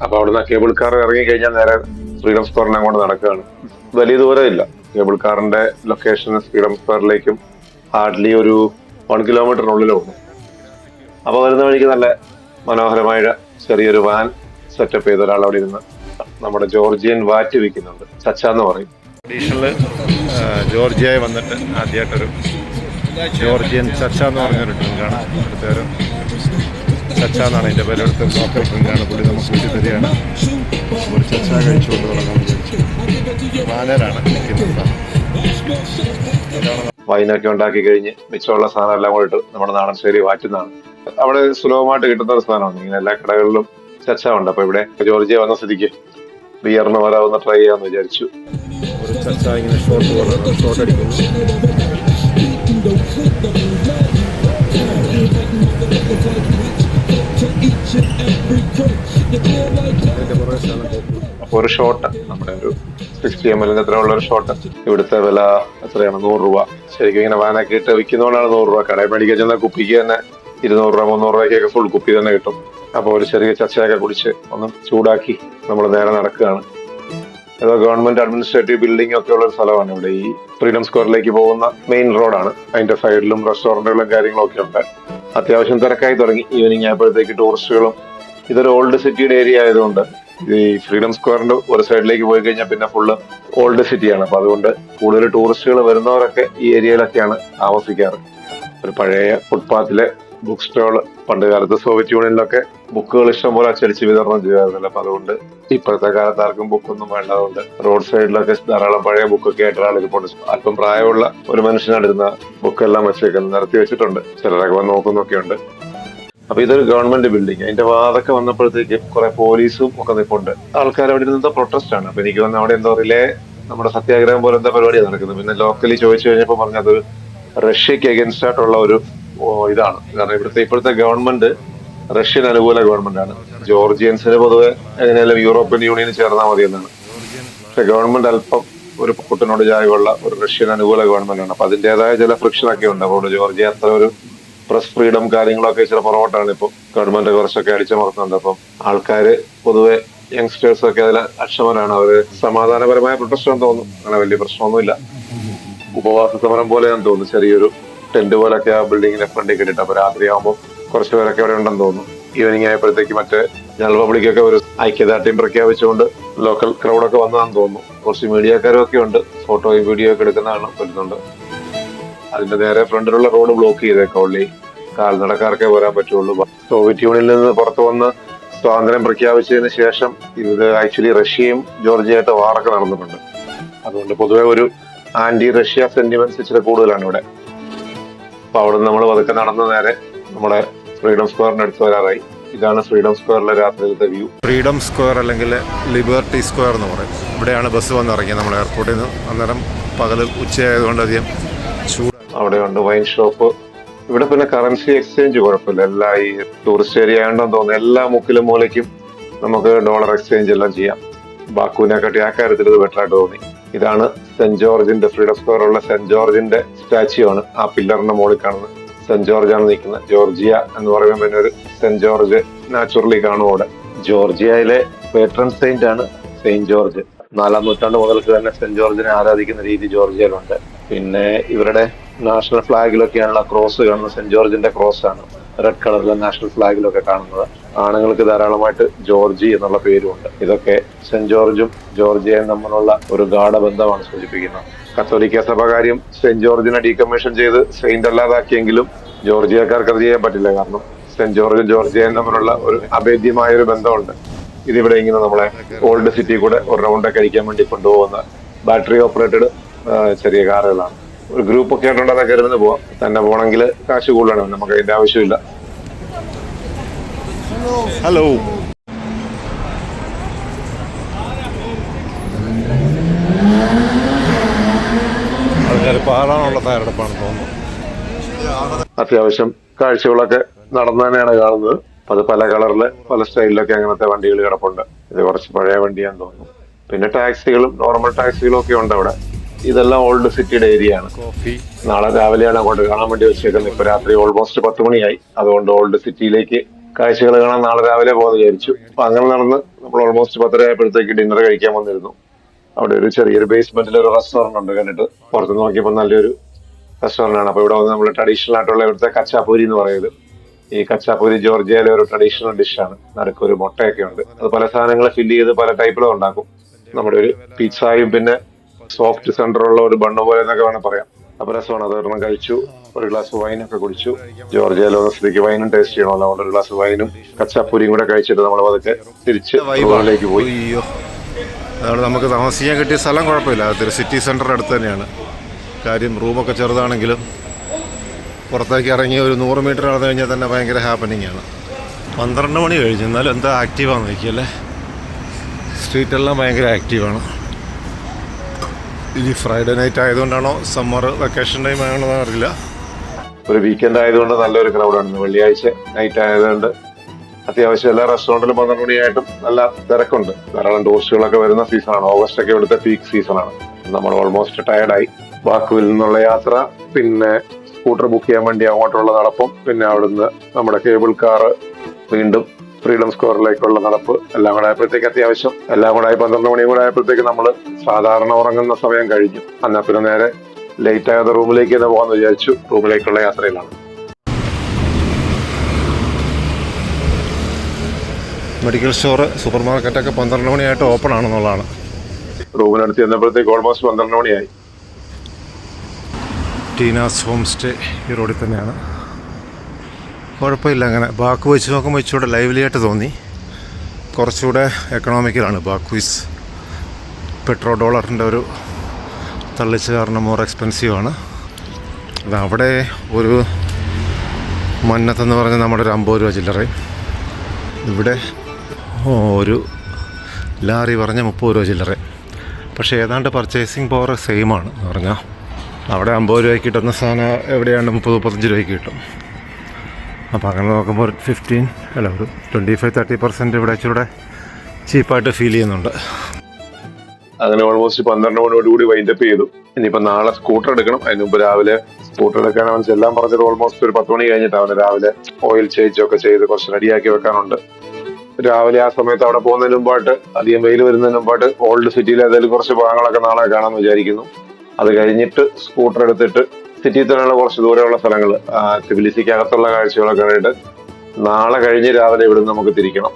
അപ്പൊ അവിടുന്ന് കേബിൾ കാർ ഇറങ്ങി കഴിഞ്ഞാൽ നേരെ ഫ്രീഡം സ്ക്വയറിനെ അങ്ങോട്ട് നടക്കുകയാണ് വലിയ ദൂരമില്ല കേബിൾ കാറിന്റെ ലൊക്കേഷൻ ഫ്രീഡം സ്ക്വയറിലേക്കും ഹാർഡ്ലി ഒരു വൺ കിലോമീറ്ററിനുള്ളിലേ ഉള്ളൂ അപ്പൊ വരുന്ന വഴിക്ക് നല്ല മനോഹരമായ ചെറിയൊരു വാൻ സെറ്റപ്പ് ചെയ്ത ഒരാൾ അവിടെ ഇരുന്ന് നമ്മുടെ ജോർജിയൻ വാറ്റ് വിൽക്കുന്നുണ്ട് ചച്ച എന്ന് പറയും ട്രഡീഷണൽ ജോർജിയായി വന്നിട്ട് ആദ്യമായിട്ടൊരു ജോർജിയൻ ചച്ച എന്ന് പറഞ്ഞൊരു ഡ്രിങ്കാണ്. ഇവിടുത്തെ ഒരു ചച്ച എന്നാണ് എന്റെ പേര് ഇവിടുത്തെ ലോക്കൽ ഡ്രിങ്കാണ് പുള്ളി നമുക്ക് വീട്ടിൽ തരികയാണ്. ഒരു ചച്ച കഴിച്ചുകൊണ്ട് തുടങ്ങാൻ വിചാരിച്ചു. നിൽക്കുന്നത്. വൈനൊക്കെ ഉണ്ടാക്കി കഴിഞ്ഞ് മിച്ചമുള്ള സാധനം എല്ലാം കൂടെ ഇട്ട് നമ്മുടെ നാടൻ ശൈലി വാറ്റുന്നതാണ്. അവിടെ സുലഭമായിട്ട് കിട്ടുന്ന ഒരു സാധനമാണ്. ഇങ്ങനെ എല്ലാ കടകളിലും ചച്ച ഉണ്ട്. അപ്പൊ ഇവിടെ ജോർജിയ വന്ന സ്ഥിതിക്ക് ബിയറിന് വരാവുന്ന ട്രൈ ചെയ്യാന്ന് വിചാരിച്ചു. ചച്ച ഇങ്ങനെ ഷോർട്ട് പോലെ ഷോർട്ട് അടിക്കുന്നു ഒരു ഷോട്ട് നമ്മുടെ ഒരു സിക്സ്റ്റി എം എല്ലിന് എത്ര ഉള്ള ഒരു ഷോട്ട് ഇവിടുത്തെ വില എത്രയാണ്? നൂറ് രൂപ. ശരിക്കും ഇങ്ങനെ വാനൊക്കെ ഇട്ട് വിൽക്കുന്നതുകൊണ്ടാണ് നൂറ് രൂപ. കടയിൽ മേടിക്കാൻ ചെന്ന കുപ്പിക്ക് തന്നെ ഇരുന്നൂറ് രൂപ മുന്നൂറ് രൂപയ്ക്കൊക്കെ ഫുൾ കുപ്പി തന്നെ കിട്ടും. അപ്പോൾ ഒരു ചെറിയ ചർച്ചയൊക്കെ കുടിച്ച് ഒന്ന് ചൂടാക്കി നമ്മൾ നേരെ നടക്കുകയാണ്. ഏതോ ഗവൺമെന്റ് അഡ്മിനിസ്ട്രേറ്റീവ് ബിൽഡിംഗ് ഒക്കെ ഉള്ള ഒരു സ്ഥലമാണ് ഇവിടെ. ഈ ഫ്രീഡം സ്ക്വയറിലേക്ക് പോകുന്ന മെയിൻ റോഡാണ്. അതിന്റെ സൈഡിലും റെസ്റ്റോറന്റുകളും കാര്യങ്ങളും ഒക്കെ ഉണ്ട്. അത്യാവശ്യം തിരക്കായി തുടങ്ങി. ഈവനിങ് ആയപ്പോഴത്തേക്ക് ടൂറിസ്റ്റുകളും ഇതൊരു ഓൾഡ് സിറ്റിയുടെ ഏരിയ ആയതുകൊണ്ട് ഈ ഫ്രീഡം സ്ക്വയറിന്റെ ഒരു സൈഡിലേക്ക് പോയി കഴിഞ്ഞാൽ പിന്നെ ഫുള്ള് ഓൾഡ് സിറ്റിയാണ്. അപ്പൊ അതുകൊണ്ട് കൂടുതൽ ടൂറിസ്റ്റുകൾ വരുന്നവരൊക്കെ ഈ ഏരിയയിലൊക്കെയാണ് താമസിക്കാറ്. ഒരു പഴയ ഫുട്പാത്തിലെ ബുക്ക് സ്റ്റോൾ പണ്ട് കാലത്ത് സോവിയറ്റ് യൂണിയനിലൊക്കെ ബുക്കുകൾ ഇഷ്ടം പോലെ അച്ചടിച്ച് വിതരണം ചെയ്യാറുണ്ട് അപ്പൊ അതുകൊണ്ട് ഇപ്പോഴത്തെ കാലത്ത് ആർക്കും ബുക്കൊന്നും വേണ്ടതുകൊണ്ട് റോഡ് സൈഡിലൊക്കെ ധാരാളം പഴയ ബുക്കൊക്കെ ആയിട്ട് ആളുകൾ കൊണ്ട് അല്പം പ്രായമുള്ള ഒരു മനുഷ്യനടുന്ന ബുക്കെല്ലാം വെച്ചേക്കുന്നത് നിരത്തി വെച്ചിട്ടുണ്ട്. ചിലരൊക്കെ വന്ന് നോക്കുന്നൊക്കെ ഉണ്ട്. അപ്പൊ ഇതൊരു ഗവൺമെന്റ് ബിൽഡിംഗ് അതിന്റെ വാതൊക്കെ വന്നപ്പോഴത്തേക്ക് കുറെ പോലീസും ഒക്കെ നിൽപ്പുണ്ട്. ആൾക്കാർ അവിടെ നിന്ന് പ്രൊട്ടസ്റ്റ് ആണ്. അപ്പൊ എനിക്ക് വന്ന അവിടെ എന്തോ റിലേ നമ്മുടെ സത്യാഗ്രഹം പോലെ എന്താ പരിപാടിയാണ് നടക്കുന്നത്. പിന്നെ ലോക്കലി ചോദിച്ചു കഴിഞ്ഞപ്പോൾ പറഞ്ഞത് റഷ്യക്ക് അഗൻസ്റ്റ് ആയിട്ടുള്ള ഒരു ഇതാണ്. കാരണം ഇവിടുത്തെ ഇപ്പോഴത്തെ ഗവൺമെന്റ് റഷ്യൻ അനുകൂല ഗവൺമെന്റാണ് ജോർജിയൻസിന് പൊതുവെ എങ്ങനെയാലും യൂറോപ്യൻ യൂണിയൻ ചേർന്നാൽ മതി എന്നാണ്. പക്ഷെ ഗവൺമെന്റ് അല്പം ഒരു പുട്ടിനോട് ചായവുള്ള ഒരു റഷ്യൻ അനുകൂല ഗവൺമെന്റ് ആണ്. അപ്പൊ അതിന്റേതായ ചില ഫ്രിക്ഷൻ ഒക്കെ ഉണ്ട്. അപ്പോൾ ജോർജിയ അത്ര ഒരു പ്രസ് ഫ്രീഡം കാര്യങ്ങളൊക്കെ ചില പുറകോട്ടാണ് ഇപ്പൊ. ഗവൺമെന്റ് കുറച്ചൊക്കെ അടിച്ചമർത്തുന്നുണ്ട് അപ്പം ആൾക്കാര് പൊതുവെ യങ്സ്റ്റേഴ്സ് ഒക്കെ അതിൽ അക്ഷമരാണ്. അവർ സമാധാനപരമായ പ്രൊട്ടസ്റ്റ് തോന്നുന്നു അങ്ങനെ വലിയ പ്രശ്നമൊന്നുമില്ല. ഉപവാസ സമരം പോലെയാന്ന് തോന്നുന്നു. ചെറിയൊരു ടെന്റ് പോലൊക്കെ ആ ബിൽഡിങ്ങിന്റെ ഫ്രണ്ടിൽ കെട്ടിട്ട് അപ്പൊ രാത്രിയാകുമ്പോൾ കുറച്ച് പേരൊക്കെ ഇവിടെ ഉണ്ടെന്ന് തോന്നുന്നു. ഈവനിങ് ആയപ്പോഴത്തേക്ക് മറ്റേ ജനറൽ പബ്ലിക്കൊക്കെ ഒരു ഐക്യദാർഢ്യം പ്രഖ്യാപിച്ചുകൊണ്ട് ലോക്കൽ ക്രൗഡൊക്കെ വന്നതാന്ന് തോന്നുന്നു. കുറച്ച് മീഡിയക്കാരും ഒക്കെ ഉണ്ട്. ഫോട്ടോയും വീഡിയോ ഒക്കെ എടുക്കുന്നതാണ് വരുന്നുണ്ട് അതിന്റെ നേരെ ഫ്രണ്ടിലുള്ള റോഡ് ബ്ലോക്ക് ചെയ്തേക്കാം ഉള്ളി. വരാൻ പറ്റുള്ളൂ. സോവിയറ്റ് യൂണിയനിൽ നിന്ന് പുറത്തു വന്ന് സ്വാതന്ത്ര്യം പ്രഖ്യാപിച്ചതിന് ശേഷം ഇത് ആക്ച്വലി റഷ്യയും ജോർജിയായിട്ട് വാറൊക്കെ നടന്നിട്ടുണ്ട്. അതുകൊണ്ട് പൊതുവെ ഒരു ആന്റി റഷ്യ സെന്റിമെന്റ്സ് ഇച്ചിരി കൂടുതലാണ് ഇവിടെ. അപ്പൊ അവിടെ നമ്മൾ പതുക്കെ നടന്ന നേരെ നമ്മുടെ ഫ്രീഡം സ്ക്വയറിന് അടുത്ത് വരാറായി. ഇതാണ് ഫ്രീഡം സ്ക്വയറിലെ രാത്രിയിലത്തെ വ്യൂ. ഫ്രീഡം സ്ക്വയർ അല്ലെങ്കിൽ ലിബർട്ടി സ്ക്വയർ എന്ന് പറയും. ഇവിടെയാണ് ബസ് വന്ന് ഇറങ്ങിയത് നമ്മൾ എയർപോർട്ടിൽ നിന്ന്. അന്നേരം പകൽ ഉച്ചയായതുകൊണ്ട് അധികം ചൂട് അവിടെയുണ്ട് വൈൻ ഷോപ്പ്. ഇവിടെ പിന്നെ കറൻസി എക്സ്ചേഞ്ച് കുഴപ്പമില്ല. എല്ലാ ഈ ടൂറിസ്റ്റ് ഏരിയ ആയതുകൊണ്ടെന്ന് തോന്നുന്നു എല്ലാ മുക്കിലും മൂലയ്ക്കും നമുക്ക് ഡോളർ എക്സ്ചേഞ്ച് എല്ലാം ചെയ്യാം. ബാക്കുവിനെക്കാട്ടി ആ കാര്യത്തിൽ ഇത് ബെറ്റർ ആയിട്ട് തോന്നി. ഇതാണ് സെന്റ് ജോർജിന്റെ ഫ്രീഡം സ്ക്വയർ ഉള്ള സെന്റ് ജോർജിന്റെ സ്റ്റാച്യു ആണ്. ആ പില്ലറിന്റെ മുകളിൽ കാണുന്നത്. സെന്റ് ജോർജ് ആണ് നിൽക്കുന്നത് ജോർജിയ എന്ന് പറയുമ്പോൾ പിന്നെ ഒരു സെന്റ് ജോർജ് നാച്ചുറലി കാണും അവിടെ. ജോർജിയയിലെ പേട്രൺ സെയിന്റ് ആണ് സെയിന്റ് ജോർജ്. നാലാം നൂറ്റാണ്ട് മുതൽക്ക് തന്നെ സെന്റ് ജോർജിനെ ആരാധിക്കുന്ന രീതി ജോർജിയയിലുണ്ട്. പിന്നെ ഇവരുടെ നാഷണൽ ഫ്ലാഗിലൊക്കെയാണുള്ള ക്രോസ് കാണുന്നത്. സെന്റ് ജോർജിന്റെ ക്രോസ് ആണ്. റെഡ് കളറിലെ നാഷണൽ ഫ്ലാഗിലൊക്കെ കാണുന്നത്. ആണുങ്ങൾക്ക് ധാരാളമായിട്ട് ജോർജി എന്നുള്ള പേരുമുണ്ട്. ഇതൊക്കെ സെന്റ് ജോർജും ജോർജിയയും തമ്മിലുള്ള ഒരു ഗാഠബന്ധമാണ് സൂചിപ്പിക്കുന്നത്. കത്തോലിക്ക സഭ കാര്യം സെന്റ് ജോർജിനെ ഡീകമ്മീഷൻ ചെയ്ത് സെയിന്റ് അല്ലാതാക്കിയെങ്കിലും ജോർജിയക്കാർക്ക് അത് ചെയ്യാൻ പറ്റില്ല. കാരണം സെന്റ് ജോർജും ജോർജിയയും തമ്മിലുള്ള ഒരു അഭേദ്യമായ ഒരു ബന്ധമുണ്ട്. ഇതിവിടെ ഇങ്ങനെ നമ്മളെ ഓൾഡ് സിറ്റി കൂടെ ഒരു റൗണ്ടൊക്കെ അടിക്കാൻ വേണ്ടി കൊണ്ടുപോകുന്ന ബാറ്ററി ഓപ്പറേറ്റഡ് ചെറിയ കാറുകളാണ്. ഒരു ഗ്രൂപ്പ് ഒക്കെ ആയിട്ടുണ്ട് അതൊക്കെ ഇരുന്ന് പോവാം. തന്നെ പോകണമെങ്കിൽ കാശ് കൂടുതലാണ്. നമുക്ക് അതിന്റെ ആവശ്യമില്ല. ഹലോ പാറാനുള്ള തയ്യാറെടുപ്പാണ് തോന്നുന്നു. അത്യാവശ്യം കാഴ്ചകളൊക്കെ നടന്നു തന്നെയാണ് കാണുന്നത്. അത് പല കളറിൽ പല സ്റ്റൈലിലൊക്കെ അങ്ങനത്തെ വണ്ടികൾ കിടപ്പുണ്ട്. ഇത് കുറച്ച് പഴയ വണ്ടിയാന്ന് തോന്നുന്നു. പിന്നെ ടാക്സികളും നോർമൽ ടാക്സികളും ഒക്കെ ഉണ്ട് അവിടെ. ഇതെല്ലാം ഓൾഡ് സിറ്റിയുടെ ഏരിയ ആണ്. നാളെ രാവിലെയാണ് അങ്ങോട്ട് കാണാൻ വേണ്ടി വെച്ചേക്കുന്നത്. ഇപ്പൊ രാത്രി ഓൾമോസ്റ്റ് പത്ത് മണിയായി. അതുകൊണ്ട് ഓൾഡ് സിറ്റിയിലേക്ക് കാഴ്ചകൾ കാണാൻ നാളെ രാവിലെ പോകാൻ വിചാരിച്ചു. അപ്പൊ അങ്ങനെ നടന്ന് നമ്മൾ ഓൾമോസ്റ്റ് പത്തര ആയപ്പോഴത്തേക്ക് ഡിന്നർ കഴിക്കാൻ വന്നിരുന്നു. അവിടെ ഒരു ചെറിയൊരു ബേസ്മെന്റിൽ ഒരു റെസ്റ്റോറന്റ് ഉണ്ട് കണ്ടിട്ട്. പുറത്ത് നോക്കിയപ്പോൾ നല്ലൊരു റെസ്റ്റോറന്റ് ആണ്. അപ്പൊ ഇവിടെ വന്ന് നമ്മൾ ട്രഡീഷണൽ ആയിട്ടുള്ള ഇവിടുത്തെ കച്ചാപ്പൂരി എന്ന് പറയുന്നത്. ഈ കച്ചാപ്പൂരി ജോർജിയയിലെ ഒരു ട്രഡീഷണൽ ഡിഷാണ് നടുക്ക് ഒരു മുട്ടയൊക്കെ ഉണ്ട്. അത് പല സാധനങ്ങൾ ഫില്ല് ചെയ്ത് പല ടൈപ്പിലും ഉണ്ടാക്കും. നമ്മുടെ ഒരു പിസ്സായും പിന്നെ സോഫ്റ്റ് സെന്റർ ഉള്ള ഒരു ബണ്ണ് പോലെ എന്നൊക്കെ വേണം പറയാം. അപ്പൊ രസമാണ്. അത് ഒരെണ്ണം കഴിച്ചു. ഒരു ഗ്ലാസ് വൈനൊക്കെ കുടിച്ചു. ജോർജിയയിലെ ഒന്ന് സ്ഥിതിക്ക് വൈനും ടേസ്റ്റ് ചെയ്യണമല്ലോ. അതുകൊണ്ട് ഒരു ഗ്ലാസ് വൈനും കച്ചാപ്പൂരിയും കൂടെ കഴിച്ചിട്ട് നമ്മൾ അതൊക്കെ തിരിച്ച് പോയി. അതുകൊണ്ട് നമുക്ക് താമസിക്കാൻ കിട്ടിയ സ്ഥലം കുഴപ്പമില്ല. അതൊരു സിറ്റി സെന്ററിന്റെ അടുത്ത് തന്നെയാണ്. കാര്യം റൂമൊക്കെ ചെറുതാണെങ്കിലും പുറത്തേക്ക് ഇറങ്ങി ഒരു നൂറ് മീറ്റർ നടന്നു കഴിഞ്ഞാൽ തന്നെ ഭയങ്കര ഹാപ്പനിങ് ആണ്. പന്ത്രണ്ട് മണി കഴിഞ്ഞു. എന്നാലും എന്താ ആക്റ്റീവാന്ന് നോക്കിയല്ലേ സ്ട്രീറ്റെല്ലാം ഭയങ്കര ആക്റ്റീവാണ് ഇനി ഫ്രൈഡേ നൈറ്റ് ആയതുകൊണ്ടാണോ സമ്മർ വെക്കേഷൻ ടൈം ആണോ അറിയില്ല. ഒരു വീക്കെൻഡ് ആയതുകൊണ്ട് നല്ലൊരു ക്രൗഡാണ് വെള്ളിയാഴ്ച നൈറ്റ് ആയതുകൊണ്ട് അത്യാവശ്യം എല്ലാ റെസ്റ്റോറന്റിലും പന്ത്രണ്ട് മണിയായിട്ടും നല്ല തിരക്കുണ്ട്. ധാരാളം ടൂറിസ്റ്റുകളൊക്കെ വരുന്ന സീസണാണ് ഓഗസ്റ്റ് ഒക്കെ ഇവിടുത്തെ പീക്ക് സീസണാണ് നമ്മൾ ഓൾമോസ്റ്റ് ടയർഡായി ബാക്കുവിൽ നിന്നുള്ള യാത്ര പിന്നെ സ്കൂട്ടർ ബുക്ക് ചെയ്യാൻ വേണ്ടി അങ്ങോട്ടുള്ള നടപ്പും പിന്നെ അവിടുന്ന് നമ്മുടെ കേബിൾ കാറ് വീണ്ടും ഫ്രീഡം സ്ക്വയറിലേക്കുള്ള നടപ്പ് എല്ലാം കൂടെ ആയപ്പോഴത്തേക്ക് അത്യാവശ്യം എല്ലാം കൂടെ ആയി പന്ത്രണ്ട് മണിയും കൂടെ ആയപ്പോഴത്തേക്ക് നമ്മൾ സാധാരണ ഉറങ്ങുന്ന സമയം കഴിഞ്ഞു. അന്നാ പിന്നെ നേരെ ലേറ്റ് ആകാതെ റൂമിലേക്ക് തന്നെ പോകാമെന്ന് വിചാരിച്ചു. റൂമിലേക്കുള്ള യാത്രയിലാണ്. മെഡിക്കൽ സ്റ്റോർ സൂപ്പർ മാർക്കറ്റൊക്കെ പന്ത്രണ്ട് മണിയായിട്ട് ഓപ്പൺ ആണെന്നുള്ളതാണ്. റൂമിനടുത്ത് ചെന്നപ്പോഴത്തേക്ക് ഓൾമോസ്റ്റ് പന്ത്രണ്ട് മണിയായി. ടീനാസ് ഹോം സ്റ്റേ ഈ റോഡിൽ തന്നെയാണ്. കുഴപ്പമില്ല അങ്ങനെ. ബാക്ക് വെച്ച് നോക്കുമ്പോൾ ഇച്ചിരൂടെ ലൈവ്ലി ആയിട്ട് തോന്നി. കുറച്ചുകൂടെ എക്കണോമിക്കലാണ് ബാക്ക്വീസ് പെട്രോൾ ഡോളറിന്റെ ഒരു തള്ളിച്ച് കാരണം മോർ എക്സ്പെൻസീവ് ആണ്. അത് അവിടെ ഒരു മന്നത്തെന്ന് പറഞ്ഞാൽ നമ്മുടെ ഒരു അമ്പത് രൂപ ചില്ലറയും. ഇവിടെ ഒരു ലാറി പറഞ്ഞ മുപ്പത് രൂപ ചില്ലറ. പക്ഷേ ഏതാണ്ട് പർച്ചേസിങ് പവർ സെയിം ആണ് എന്ന് പറഞ്ഞാൽ അവിടെ അമ്പത് രൂപയ്ക്ക് കിട്ടുന്ന സാധനം എവിടെയാണ് മുപ്പത് മുപ്പത്തഞ്ച് രൂപയ്ക്ക് കിട്ടും. അപ്പോൾ അങ്ങനെ നോക്കുമ്പോൾ ഒരു ഫിഫ്റ്റീൻ അല്ല ഒരു ട്വന്റി ഫൈവ് തേർട്ടി പെർസെന്റ് ഇവിടെ ഇച്ചിരൂടെ ചീപ്പായിട്ട് ഫീൽ ചെയ്യുന്നുണ്ട്. അങ്ങനെ ഓൾമോസ്റ്റ് പന്ത്രണ്ട് മണിയോടുകൂടി വൈൻഡപ്പ് ചെയ്തു. ഇനിയിപ്പോൾ നാളെ സ്കൂട്ടർ എടുക്കണം. അതിന് മുമ്പ് രാവിലെ സ്കൂട്ടർ എടുക്കാൻ അവൻ ചെല്ലാൻ പറഞ്ഞത് ഓൾമോസ്റ്റ് ഒരു പത്ത് മണി കഴിഞ്ഞിട്ട് അവന് രാവിലെ ഓയിൽ ചേച്ചൊക്കെ ചെയ്ത് കുറച്ച് റെഡിയാക്കി വെക്കാനുണ്ട്. രാവിലെ ആ സമയത്ത് അവിടെ പോകുന്നതിന് മുമ്പായിട്ട് അധികം വെയിൽ വരുന്നതിന് മുമ്പായിട്ട് ഓൾഡ് സിറ്റിയിലെ ഏതായാലും കുറച്ച് ഭാഗങ്ങളൊക്കെ നാളെ കാണാമെന്ന് വിചാരിക്കുന്നു. അത് കഴിഞ്ഞിട്ട് സ്കൂട്ടർ എടുത്തിട്ട് സിറ്റിയിൽ തന്നെയുള്ള കുറച്ച് ദൂരെയുള്ള സ്ഥലങ്ങൾ തിബിലിസിക്ക് അകത്തുള്ള കാഴ്ചകളൊക്കെ കണ്ടിട്ട് നാളെ കഴിഞ്ഞ് രാവിലെ ഇവിടുന്ന് നമുക്ക് തിരിക്കണം.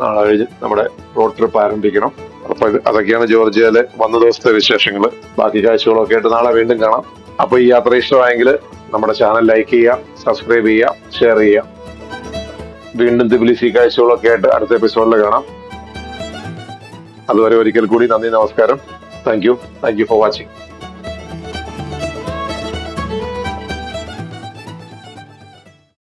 നാളെ കഴിഞ്ഞ് നമ്മുടെ റോഡ് ട്രിപ്പ് ആരംഭിക്കണം. അപ്പൊ അതൊക്കെയാണ് ജോർജിയയിലെ വന്ന ദിവസത്തെ വിശേഷങ്ങൾ ബാക്കി കാഴ്ചകളൊക്കെ ആയിട്ട് നാളെ വീണ്ടും കാണാം. അപ്പൊ ഈ യാത്ര ഇഷ്ടമായെങ്കിൽ നമ്മുടെ ചാനൽ ലൈക്ക് ചെയ്യുക സബ്സ്ക്രൈബ് ചെയ്യുക ഷെയർ ചെയ്യുക. വീണ്ടും തിബിലിസി കാഴ്ചകളൊക്കെ ആയിട്ട് അടുത്ത എപ്പിസോഡിൽ കാണാം. അതുവരെ ഒരിക്കൽ കൂടി നന്ദി നമസ്കാരം. Thank you thank you for watching